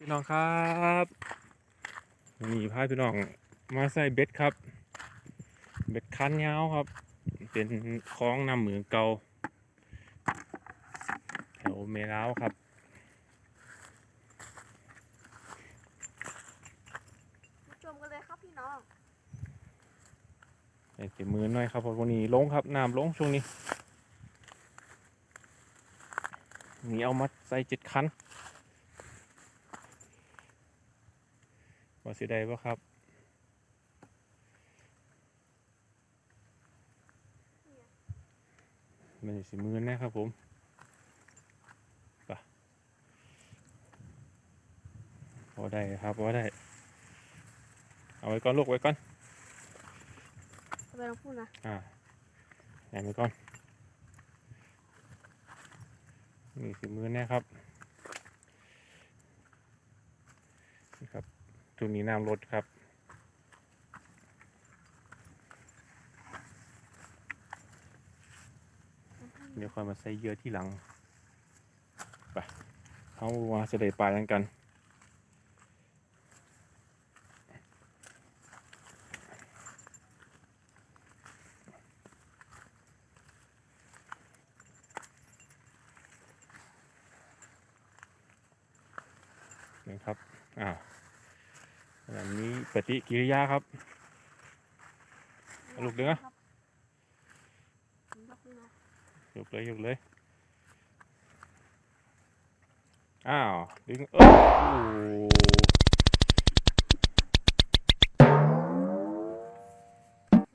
พี่น้องครับนี่พาพี่น้องมาใส่เบ็ดครับ เบ็ดคันยาวครับ เป็นคล้องนำเหมืองเกาแถวเมล้าวครับมาชมกันเลยครับพี่น้องใส่เก็บมือหน่อยครับเพราะวันนี้ลงครับน้ำลงช่วงนี้นี่เอามาใส่เจ็ดคัน ว่าสิได้ปะครับมันสิมือแน่ครับผมไปพอได้ครับพอได้ เอาไว้ก่อนลูกไว้ก่อนทำไมต้องพูดนะ อ่าแหนไปก่อนนี่สิมือแน่ครับ นี่ครับ จุดนี้น้ำลดครับ เดี๋ยวค่อยมาใส่เยื่อที่หลัง ไปเขาว่าจะได้ปลากันกันนะครับอ้า วอันนี้ปฏิกิริยาครับ ลูกเดือครับพี่น้องยกเลยยกเลย อ้าว ดึงเอยโอ้